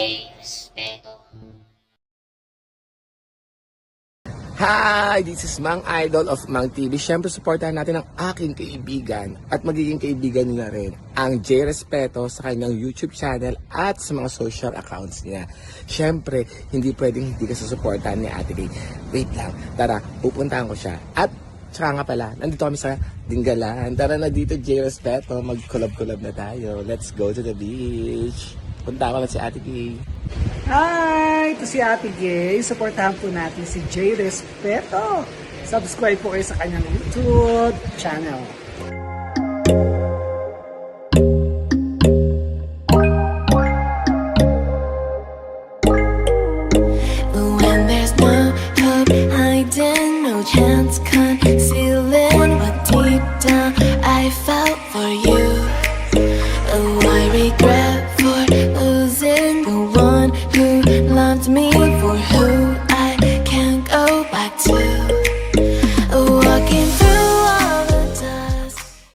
Say. Hi! This is Mang Idol of Mang TV. Siyempre, supportahan natin ang aking kaibigan at magiging kaibigan niyo rin, ang J Respeto sa kanyang YouTube channel at sa mga social accounts niya. Siyempre, hindi pwedeng hindi ka susuportahan ni Ate Kay. Wait lang, tara, pupuntahan ko siya at Tsaka nga pala, nandito kami sa Dinggalan. Tara na dito, J. Respeto. Mag-collab-collab na tayo. Let's go to the beach. Punta ko na si Ate Gay. Hi! Ito si Ate Gay. Supportahan po natin si J. Respeto. Subscribe po kayo sa kanyang YouTube channel. But when there's no hope, I no chance. for you. Oh, I regret for losing the one who loved me.